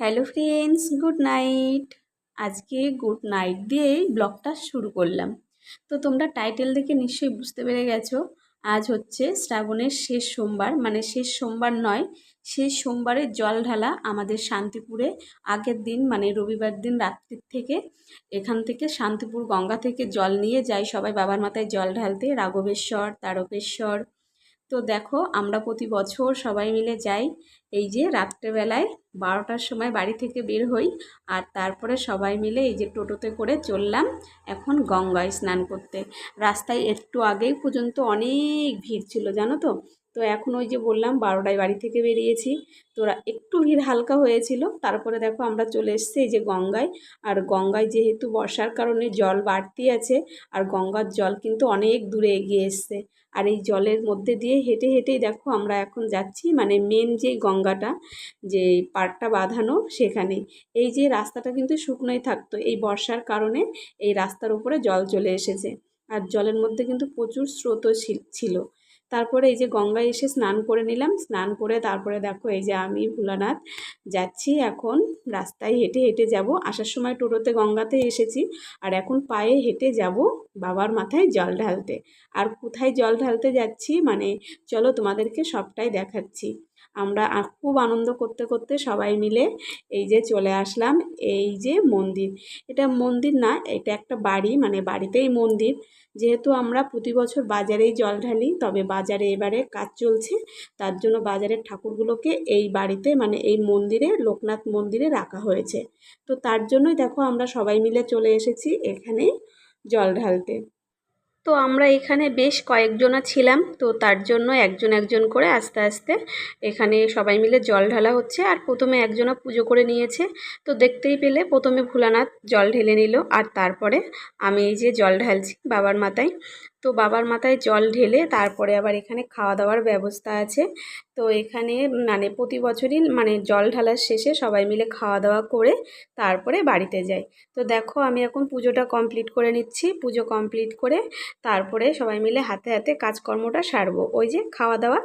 Hello friends, good night. আজকে good night দিয়েই ব্লগটা শুরু করলাম। তো তোমরা টাইটেল দেখে নিশ্চয়ই বুঝতে পেরে গেছো, আজ হচ্ছে শ্রাবণের শেষ সোমবার। মানে শেষ সোমবার নয়, শেষ সোমবারের জল ঢালা আমাদের শান্তিপুরে আগের দিন মানে রবিবার দিন রাত্রির থেকে এখান থেকে শান্তিপুর গঙ্গা থেকে জল নিয়ে যাই সবাই বাবার মাথায় জল ঢালতে, রাঘবেশ্বর, তারকেশ্বর তো দেখো, আমরা প্রতি বছর সবাই মিলে যাই এই যে রাত্রেবেলায় বারোটার সময় বাড়ি থেকে বের হই আর তারপরে সবাই মিলে এই যে টোটোতে করে চললাম এখন গঙ্গায় স্নান করতে। রাস্তায় একটু আগেই পর্যন্ত অনেক ভিড় ছিল, জানো তো? তো এখন ওই যে বললাম, বারোটায় বাড়ি থেকে বেরিয়েছি। তোরা একটু ভিড় হালকা হয়েছিল, তারপরে দেখো আমরা চলে এসেছি এই যে গঙ্গায়। আর গঙ্গায় যেহেতু বর্ষার কারণে জল বাড়তি আছে, আর গঙ্গার জল কিন্তু অনেক দূরে এগিয়ে এসছে। আর এই জলের মধ্যে দিয়ে হেঁটে হেঁটেই দেখো আমরা এখন যাচ্ছি মানে মেন যে গঙ্গাটা যে পাড়টা বাঁধানো সেখানে। এই যে রাস্তাটা কিন্তু শুকনোই থাকতো, এই বর্ষার কারণে এই রাস্তার উপরে জল চলে এসেছে। আর জলের মধ্যে কিন্তু প্রচুর স্রোতও ছিল। তারপরে এই যে গঙ্গায় এসে স্নান করে নিলাম। স্নান করে তারপরে দেখো এই যে আমি ভোলানাথ যাচ্ছি এখন রাস্তায় হেঁটে হেঁটে যাব। আসার সময় টোটোতে গঙ্গাতে এসেছি আর এখন পায়ে হেঁটে যাব বাবার মাথায় জল ঢালতে। আর কোথায় জল ঢালতে যাচ্ছি মানে চলো তোমাদেরকে সবটাই দেখাচ্ছি। আমরা খুব আনন্দ করতে করতে সবাই মিলে এই যে চলে আসলাম এই যে মন্দির। এটা মন্দির না, এটা একটা বাড়ি মানে বাড়িতেই মন্দির। যেহেতু আমরা প্রতি বছর বাজারেই জল ঢালি, তবে বাজারে এবারে কাজ চলছে। তার জন্য বাজারের ঠাকুরগুলোকে এই বাড়িতে মানে এই মন্দিরে, লোকনাথ মন্দিরে রাখা হয়েছে। তো তার জন্যই দেখো আমরা সবাই মিলে চলে এসেছি এখানে জল ঢালতে। তো আমরা এখানে বেশ কয়েকজনা ছিলাম, তো তার জন্য একজন একজন করে আস্তে আস্তে এখানে সবাই মিলে জল ঢালা হচ্ছে আর প্রথমে একজনা পুজো করে নিয়েছে। তো দেখতেই পেলে প্রথমে ভোলানাথ জল ঢেলে নিল আর তারপরে আমি এই যে জল ঢালছি বাবার মাথায়। তো বাবার মাথায় জল ঢেলে তারপরে আবার এখানে খাওয়া দাওয়ার ব্যবস্থা আছে। তো এখানে মানে প্রতি বছরই মানে জল ঢালার শেষে সবাই মিলে খাওয়া দাওয়া করে তারপরে বাড়িতে যাই। তো দেখো আমি এখন পুজোটা কমপ্লিট করে নিচ্ছি। পুজো কমপ্লিট করে তারপরে সবাই মিলে হাতে হাতে কাজকর্মটা সারবো। ওই যে খাওয়া দাওয়া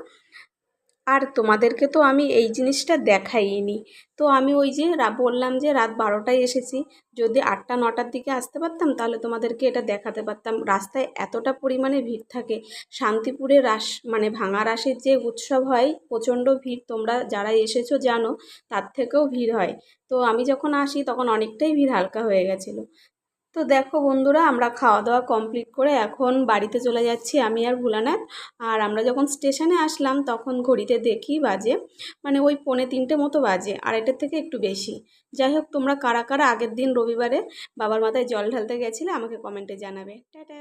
আর তোমাদেরকে তো আমি এই জিনিসটা দেখাইনি। তো আমি ওই যে বললাম যে রাত বারোটায় এসেছি। যদি আটটা, নটার দিকে আসতে পারতাম, তাহলে তোমাদেরকে এটা দেখাতে পারতাম। রাস্তায় এতটা পরিমাণে ভিড় থাকে। শান্তিপুরে রাস মানে ভাঙা রাসের যে উৎসব হয়, প্রচণ্ড ভিড়। তোমরা যারা এসেছ জানো, তার থেকেও ভিড় হয়। তো আমি যখন আসি, তখন অনেকটাই ভিড় হালকা হয়ে গেছিল। তো দেখো বন্ধুরা, আমরা খাওয়া দাওয়া কমপ্লিট করে এখন বাড়িতে চলে যাচ্ছি আমি আর ভুলানাথ। আর আমরা যখন স্টেশনে আসলাম, তখন ঘড়িতে দেখি বাজে মানে ওই পৌনে তিনটে মতো বাজে আর এটার থেকে একটু বেশি। যাই হোক, তোমরা কারা কারা আগের দিন রবিবারে বাবার মাথায় জল ঢালতে গেছিলে, আমাকে কমেন্টে জানাবে। টাটা!